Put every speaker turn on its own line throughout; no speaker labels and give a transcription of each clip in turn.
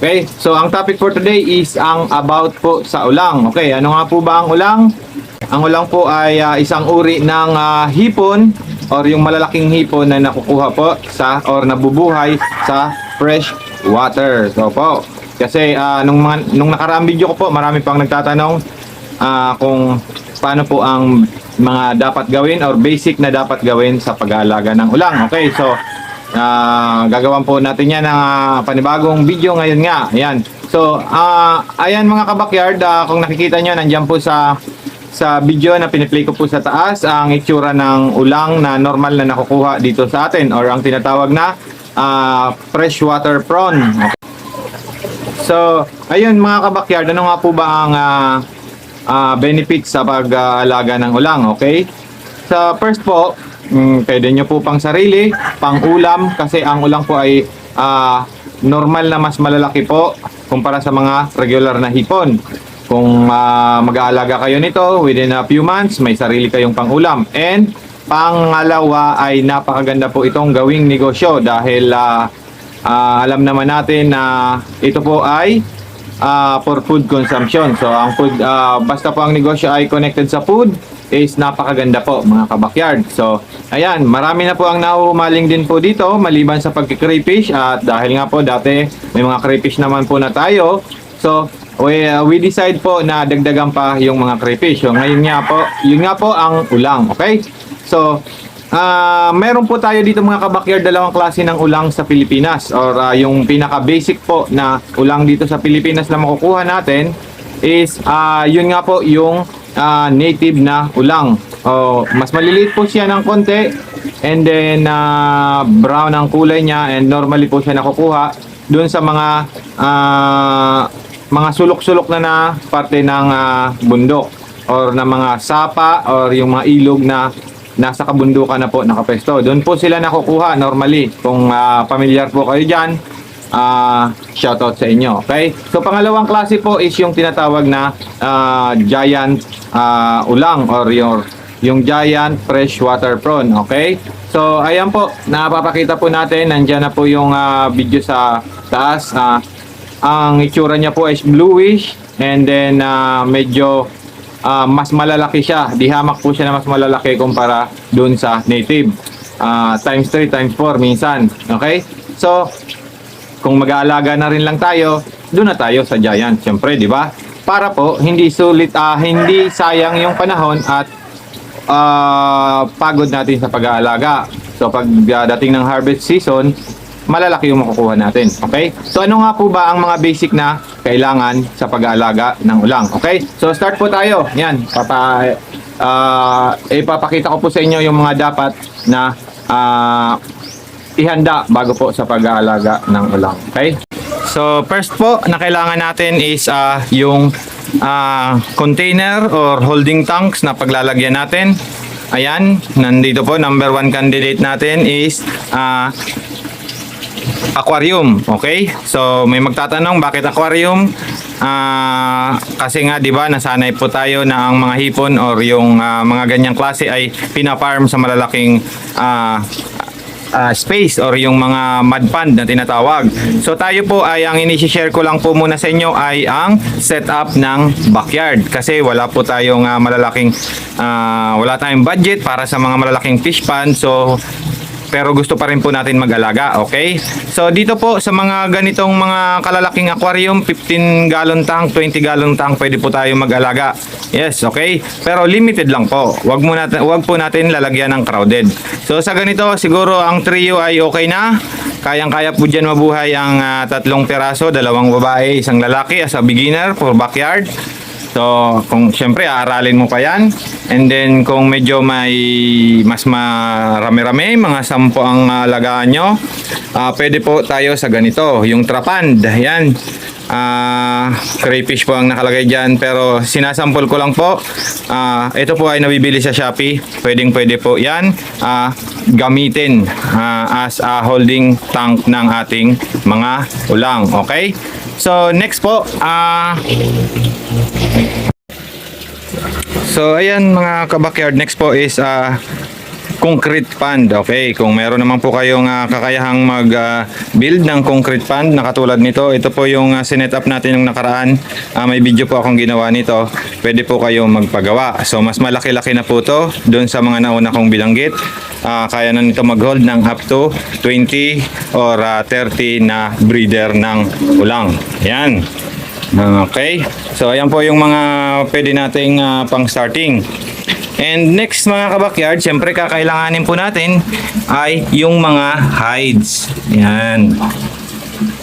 Okay, so ang topic for today is ang about po sa ulang. Okay, ano nga po ba ang ulang? Ang ulang po ay ah, isang uri ng ah, hipon or yung malalaking hipon na nakukuha po sa or nabubuhay sa fresh water. So po, kasi ah, nung, mga, nung nakaraang video ko po, marami pang nagtatanong ah, kung paano po ang mga dapat gawin or basic na dapat gawin sa pag-aalaga ng ulang. Okay, so Ah, gagawan po natin yan ng ah, panibagong video ngayon nga. Ayan. So, ah, ayan mga kabakyard, ah, kung nakikita nyo, nandyan po sa sa video na piniplay ko po sa taas ang itsura ng ulang na normal na nakukuha dito sa atin or ang tinatawag na ah, freshwater prawn. So, ayun mga kabakyard, ano nga po ba ang ah, ah, benefits sa pag-aalaga ng ulang, okay? Sa first po, mm, pwede nyo po pang sarili, pang ulam, kasi ang ulang po ay ah, normal na mas malalaki po kumpara sa mga regular na hipon. Kung ah, mag-aalaga kayo nito within a few months, may sarili kayong pang ulam. And pangalawa ay napakaganda po itong gawing negosyo dahil ah, ah, alam naman natin na ito po ay ah, for food consumption. So ang food ah, basta po ang negosyo ay connected sa food is napakaganda po mga kabakyard. So ayan, marami na po ang nahumaling din po dito maliban sa pagki-crayfish at dahil nga po dati may mga crayfish naman po na tayo. So we, uh, we decide po na dagdagan pa yung mga crayfish. So ngayon nga po, yun nga po ang ulang, okay? So Ah, meron po tayo dito mga kabakyard dalawang klase ng ulang sa Pilipinas or ah, yung pinaka basic po na ulang dito sa Pilipinas na makukuha natin is ah, yun nga po yung ah, native na ulang. Oh, mas maliliit po siya ng konti and then ah, brown ang kulay niya and normally po siya nakukuha doon sa mga ah, mga sulok-sulok na na parte ng ah, bundok or na mga sapa or yung mga ilog na nasa kabundukan na po nakapesto. Doon po sila nakukuha normally. Kung ah, familiar po kayo dyan, ah, shoutout sa inyo. Okay? So pangalawang klase po is yung tinatawag na ah, giant ah, ulang or yung, yung giant freshwater prawn. Okay? So ayan po, napapakita po natin. Nandyan na po yung ah, video sa taas. Ah, ang itsura niya po is bluish and then ah, medyo ah, mas malalaki siya. Di hamak po siya na mas malalaki kumpara doon sa native. Ah, times 3, times 4 minsan. Okay? So, kung mag-aalaga na rin lang tayo, doon na tayo sa giant. Siyempre, di ba? Para po, hindi sulit, ah, hindi sayang yung panahon at ah, pagod natin sa pag-aalaga. So, pag dating ng harvest season, malalaki yung makukuha natin. Okay? So, ano nga po ba ang mga basic na kailangan sa pag-aalaga ng ulang? Okay? So, start po tayo. Yan. Papa, ah, ipapakita ko po sa inyo yung mga dapat na ah, ihanda bago po sa pag-aalaga ng ulang. Okay? So, first po na kailangan natin is ah, yung ah, container or holding tanks na paglalagyan natin. Ayan, nandito po, number one candidate natin is ah, aquarium, okay? So may magtatanong bakit aquarium? Ah, kasi nga 'di ba nasanay po tayo na ang mga hipon or yung ah, mga ganyang klase ay pina-farm sa malalaking ah, ah, space or yung mga mud pond na tinatawag. So tayo po ay ang ini-share ko lang po muna sa inyo ay ang setup ng backyard kasi wala po tayong ah, malalaking ah, wala tayong budget para sa mga malalaking fish pond. So pero gusto pa rin po natin mag-alaga, okay? So dito po sa mga ganitong mga kalalaking aquarium, 15 gallon tank, 20 gallon tank, pwede po tayo mag-alaga. Yes, okay? Pero limited lang po. Wag mo natin wag po natin lalagyan ng crowded. So sa ganito, siguro ang trio ay okay na. Kayang-kaya po dyan mabuhay ang ah, tatlong peraso, dalawang babae, isang lalaki as a beginner for backyard. So, kung syempre aaralin mo pa yan. And then kung medyo may mas marami-rami, mga sampo ang alagaan nyo, ah, pwede po tayo sa ganito, yung trapand. Yan. Ah, crayfish po ang nakalagay dyan pero sinasampol ko lang po. Ah, ito po ay nabibili sa Shopee. Pwedeng pwede po yan ah, gamitin ah, as a holding tank ng ating mga ulang. Okay? So next po, ah So ayan mga kabakyard, next po is ah concrete pond. Okay, kung meron naman po kayong ah, kakayahang mag-build ng concrete pond na katulad nito, ito po yung uh, sinet up natin ng nakaraan. Ah, may video po akong ginawa nito. Pwede po kayo magpagawa. So, mas malaki-laki na po to doon sa mga nauna kong bilanggit. Ah, kaya na nito mag-hold ng up to 20 or ah, 30 na breeder ng ulang. Yan. Okay. So, ayan po yung mga pwede nating ah, pang starting. And next mga kabakyard, syempre kakailanganin po natin ay yung mga hides. Yan.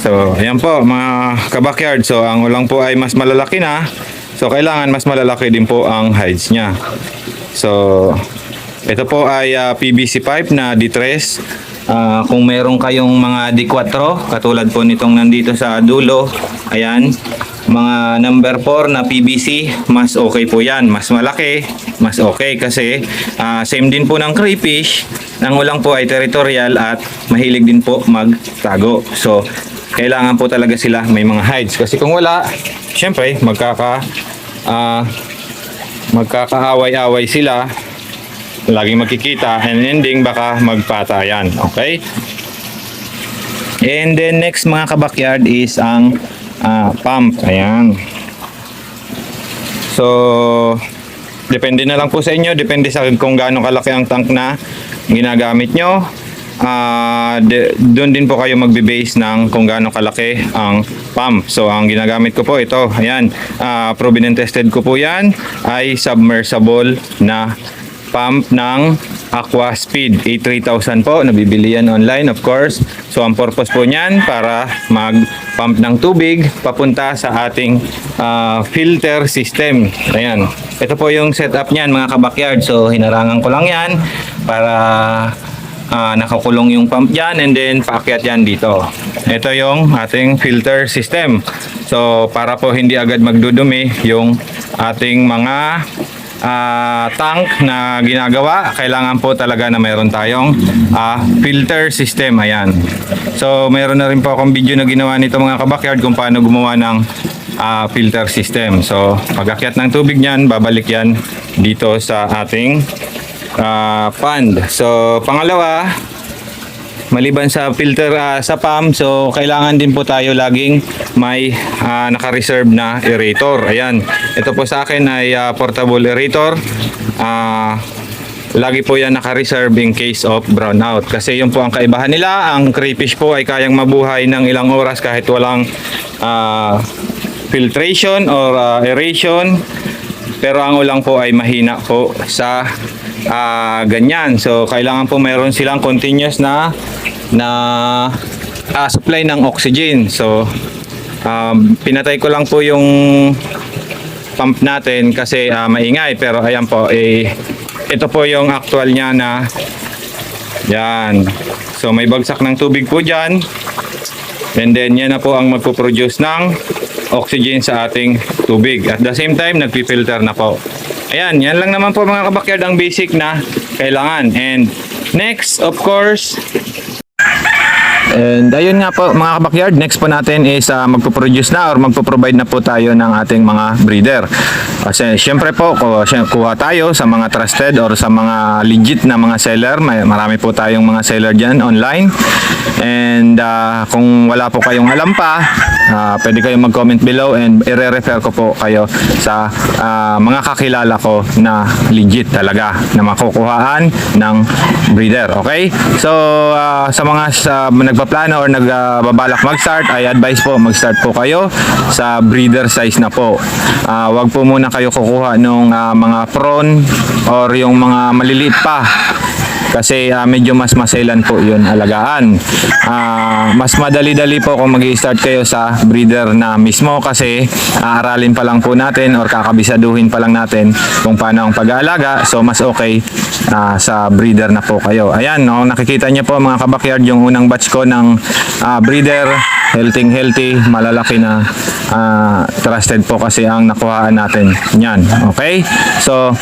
So, ayan po mga kabakyard. So, ang ulang po ay mas malalaki na. So, kailangan mas malalaki din po ang hides niya. So, ito po ay ah, PVC pipe na D3. Ah, kung meron kayong mga D4, katulad po nitong nandito sa dulo, ayan, mga number 4 na PVC, mas okay po yan. Mas malaki, mas okay kasi ah, same din po ng crayfish. Ang ulang po ay territorial at mahilig din po magtago. So, kailangan po talaga sila may mga hides. Kasi kung wala, syempre, magkaka, ah, magkakaaway-away sila laging magkikita and ending baka magpatayan okay and then next mga kabakyard is ang ah, pump. Ayan. So depende na lang po sa inyo. Depende sa kung gaano kalaki ang tank na ginagamit nyo. Ah, de- doon din po kayo magbe-base ng kung gaano kalaki ang pump. So, ang ginagamit ko po ito, ayan, ah, proven tested ko po yan, ay submersible na pump ng Aqua Speed A3000 po. Nabibili yan online, of course. So, ang purpose po niyan para mag-pump ng tubig papunta sa ating ah, filter system. Ayan. Ito po yung setup niyan, mga kabakyard. So, hinarangan ko lang yan para ah, nakakulong yung pump dyan and then paakyat yan dito. Ito yung ating filter system. So, para po hindi agad magdudumi yung ating mga ah, tank na ginagawa, kailangan po talaga na mayroon tayong ah, filter system. Ayan. So, mayroon na rin po akong video na ginawa nito mga kabakyard kung paano gumawa ng ah, filter system. So, pag-akyat ng tubig niyan, babalik yan dito sa ating ah, pond. So, pangalawa, maliban sa filter ah, sa pump, so kailangan din po tayo laging may ah, naka-reserve na aerator. Ayan. Ito po sa akin ay ah, portable aerator. Ah, lagi po yan naka-reserve in case of brownout. Kasi yun po ang kaibahan nila. Ang crayfish po ay kayang mabuhay ng ilang oras kahit walang ah, filtration or ah, aeration. Pero ang ulang po ay mahina po sa ah, ganyan. So kailangan po meron silang continuous na na ah, supply ng oxygen. So um, pinatay ko lang po yung pump natin kasi ah, maingay pero ayan po eh ito po yung actual niya na yan. So may bagsak ng tubig po diyan. And then yan na po ang magpo-produce ng oxygen sa ating tubig. At the same time, nagpi-filter na po. Ayan, yan lang naman po mga kabakyard ang basic na kailangan. And next, of course, And ayun nga po mga kabakyard, next po natin is uh, magpo-produce na or magpo-provide na po tayo ng ating mga breeder. Kasi syempre po, kuha tayo sa mga trusted or sa mga legit na mga seller. May, marami po tayong mga seller dyan online. And uh, kung wala po kayong alam pa, uh, pwede kayong mag-comment below and i-refer ko po kayo sa uh, mga kakilala ko na legit talaga na makukuhaan ng breeder. Okay? So, uh, sa mga sa, nagpaplano or nagbabalak mag-start, ay advice po mag-start po kayo sa breeder size na po. Ah, wag po muna kayo kukuha ng mga prawn or yung mga maliliit pa kasi ah, medyo mas maselan po yun alagaan. Ah, mas madali-dali po kung mag start kayo sa breeder na mismo kasi aaralin pa lang po natin or kakabisaduhin pa lang natin kung paano ang pag-aalaga. So mas okay ah, sa breeder na po kayo. Ayan, no, nakikita niyo po mga kabakyard yung unang batch ko ng ah, breeder. Healthy healthy, malalaki na ah, trusted po kasi ang nakuhaan natin niyan. Okay? So,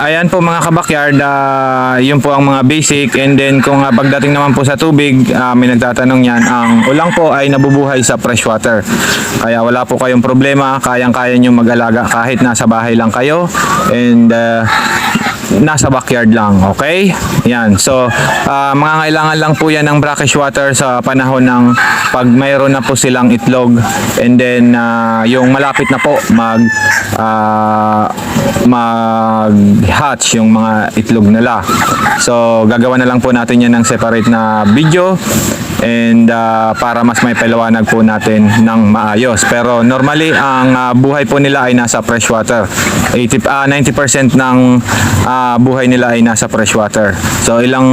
Ayan po mga kabakyard, ah, yun po ang mga basic and then kung ah, pagdating naman po sa tubig, ah, may nagtatanong yan, ang ulang po ay nabubuhay sa freshwater. Kaya wala po kayong problema, kayang-kaya nyo mag-alaga kahit nasa bahay lang kayo and ah, nasa backyard lang, okay? Yan. So, mga kailangan lang po yan ng brackish water sa panahon ng pag mayroon na po silang itlog and then ah, yung malapit na po mag ah, mag hatch yung mga itlog nila. So, gagawa na lang po natin yan ng separate na video and ah, para mas may paliwanag po natin ng maayos. Pero normally ang ah, buhay po nila ay nasa freshwater. 80 ah, 90% ng ah, buhay nila ay nasa freshwater. So ilang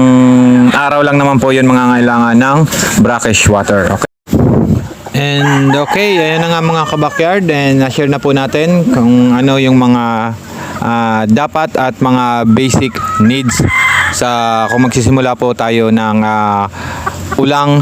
araw lang naman po 'yun mga kailangan ng brackish water. Okay. And okay, ayan na nga mga kabakyard and na-share na po natin kung ano yung mga ah, dapat at mga basic needs sa kung magsisimula po tayo ng ah, ulang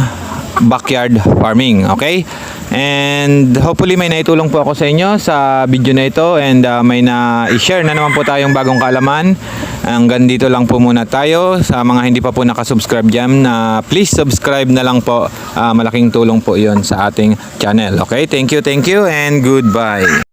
backyard farming, okay? And hopefully may naitulong po ako sa inyo sa video na ito and ah, may na-share na naman po tayong bagong kaalaman. Hanggang dito lang po muna tayo sa mga hindi pa po nakasubscribe dyan na please subscribe na lang po. Ah, malaking tulong po yon sa ating channel. Okay, thank you, thank you and goodbye.